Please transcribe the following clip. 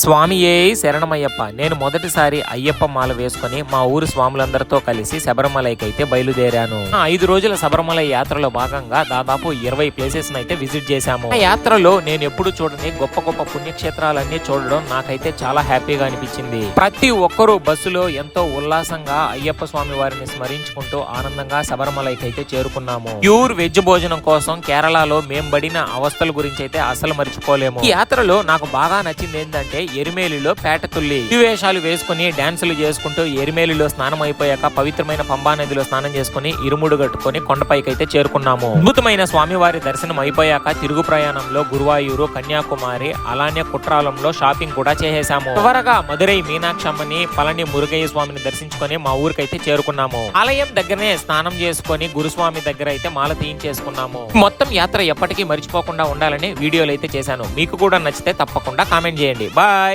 స్వామియే శరణమయ్యప్ప. నేను మొదటిసారి అయ్యప్ప మాల వేసుకొని మా ఊరు స్వాములందరితో కలిసి శబరిమలైకి అయితే బయలుదేరాను ఐదు రోజుల శబరిమల యాత్రలో భాగంగా దాదాపు ఇరవై ప్లేసెస్ అయితే విజిట్ చేశాము. ఆ యాత్రలో నేను ఎప్పుడు చూడని గొప్ప గొప్ప పుణ్యక్షేత్రాలన్నీ చూడడం నాకైతే చాలా హ్యాపీగా అనిపించింది. ప్రతి ఒక్కరూ బస్సులో ఎంతో ఉల్లాసంగా అయ్యప్ప స్వామి వారిని స్మరించుకుంటూ ఆనందంగా శబరిమలైకి అయితే చేరుకున్నాము. ప్యూర్ వెజ్ భోజనం కోసం కేరళలో మేం పడిన అవస్థల గురించి అయితే అసలు మర్చిపోలేము. ఈ యాత్రలో నాకు బాగా నచ్చింది ఏంటంటే ఎరిమేలిలో పేటతుల్లి వేషాలు వేసుకుని డాన్సులు చేసుకుంటూ ఎరిమేలిలో స్నానం అయిపోయాక పవిత్రమైన పంబా నదిలో స్నానం చేసుకుని ఇరుముడు కట్టుకొని కొండపైకి అయితే చేరుకున్నాము. అద్భుతమైన స్వామివారి దర్శనం అయిపోయాక తిరుగు ప్రయాణంలో గురువాయూరు కన్యాకుమారి అలానే కుట్రాలంలో షాపింగ్ కూడా చేసేసాము చివరగా మధురై మీనాక్షమ్మని పళని మురుగయ్య స్వామిని దర్శించుకొని మా ఊరికైతే చేరుకున్నాము. ఆలయం దగ్గరనే స్నానం చేసుకొని గురుస్వామి దగ్గర అయితే మాల తీయించేసుకున్నాము. మొత్తం యాత్ర ఎప్పటికీ మర్చిపోకుండా ఉండాలని వీడియోలు అయితే చేశాను. మీకు కూడా నచ్చితే తప్పకుండా కామెంట్ చేయండి. బాయ్!